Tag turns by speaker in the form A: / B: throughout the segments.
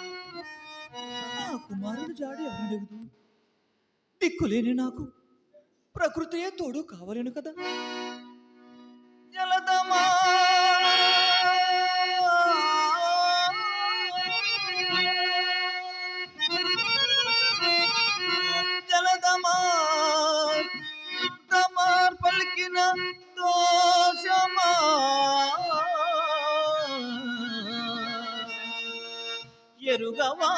A: అయ్యో నా కుమారుడు జాడి ఎవరడగదు దిక్కులేని నాకు. ప్రకృతియే తోడు కావలేను కదా. జలదమా ఎరుగవా?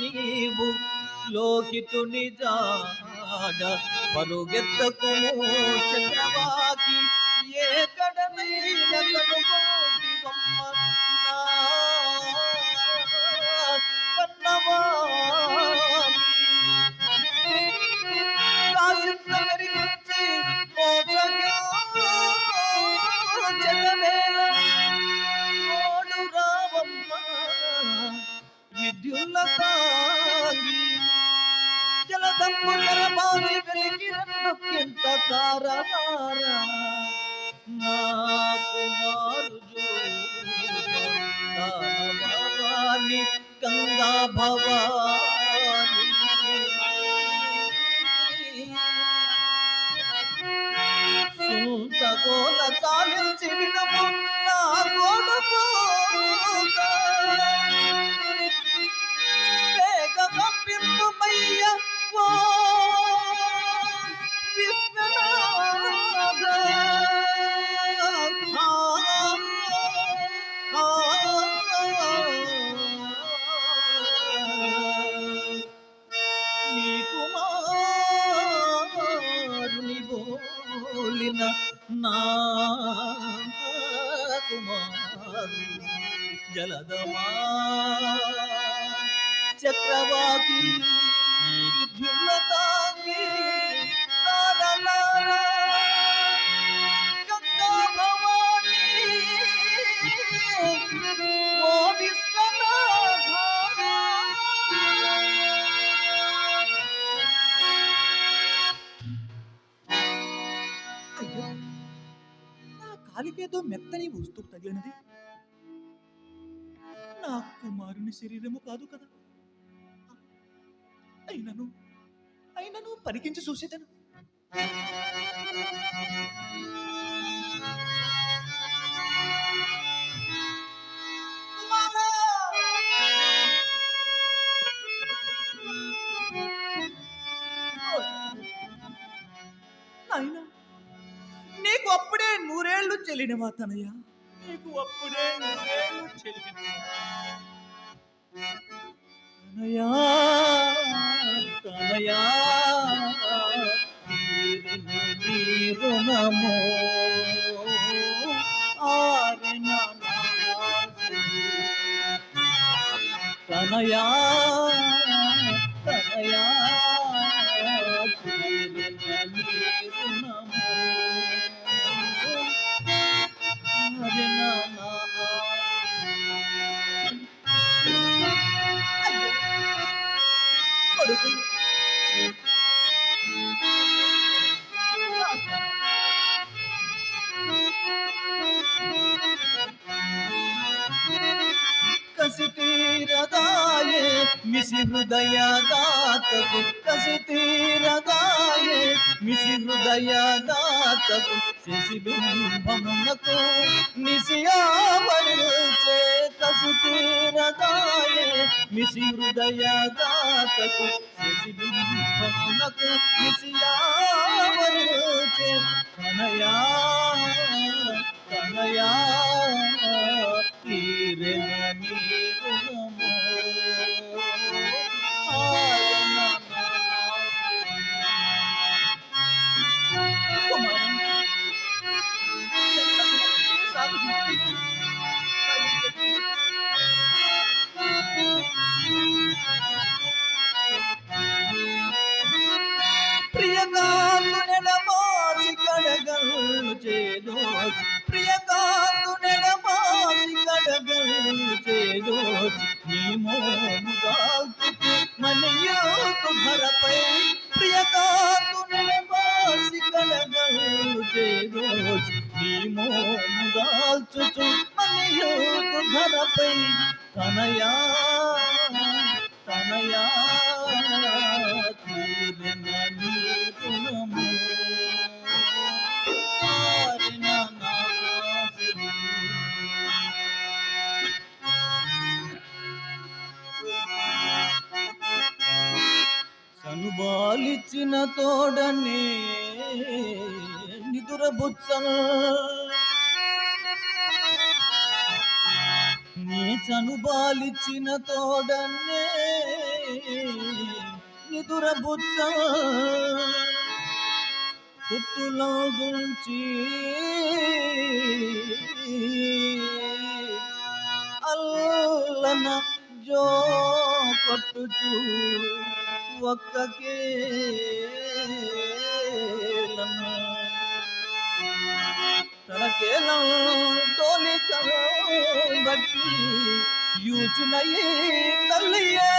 A: నీవు లోకితుని జాడ పరుగెత్తకు చక్రవాకి ఏ కడనైన ఎంత తారవారా నా కుమారు కంగా భవాని పుట్టిన నా కుమారు జలదమా. చక్రవాతి విద్యుల్లతాంగి నా కాలికేదో మెత్తని వస్తువు తగిలినది. నా కుమారుని శరీరము కాదు కదా. అయినను అయినను పరికించి చూసేదను. చెల్లిన మా తనయ్య నీకు అప్పుడే తనయా రుణము. తనయా తనయా Música మిసి హృదయదాతకు కసి తీరగాయే. మిసి హృదయ దాతకు శశిబింబమునకు నిశయావరుచే కసి తీరగాయే. మిసి హృదయ దాతకు శశిబింబమునకు నిశయావరుచే కనయా కనయా తీరెన నీరుణము దాల్చుచు మనియోకు ధరపై తనయా తనయా తీరిన తోడనే నిదురబుచ్చను నీ చనుబాలిచ్చిన తోడనే నిదురబుచ్చ పుత్తులో గుంచి అల్లన జో కొట్టుచు ఒక్కకే తనకేలం తోలిక బట్టి యూచునయి తల్లియే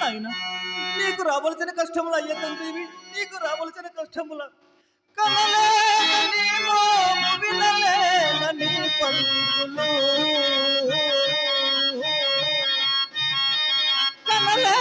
A: అయినా నీకు రావలసిన కష్టములు అయ్యా తండ్రివి నీకు రావలసిన కష్టముల. కమలే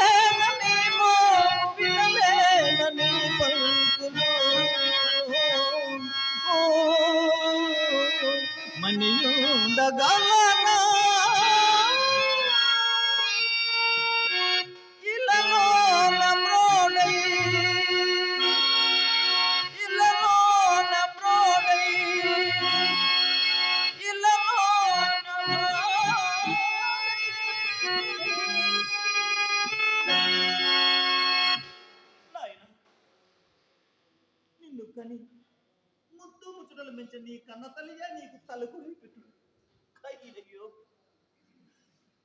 A: నిన్ను కని ముద్దు ముచ్చటలు మించి నీ కన్న తల్లియే నీకు తలకుని పెట్టు అయ్యో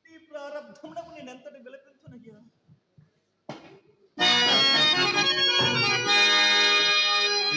A: నీ ప్రారంభమునకు నేను ఎంతటి విలపించునయ్యా?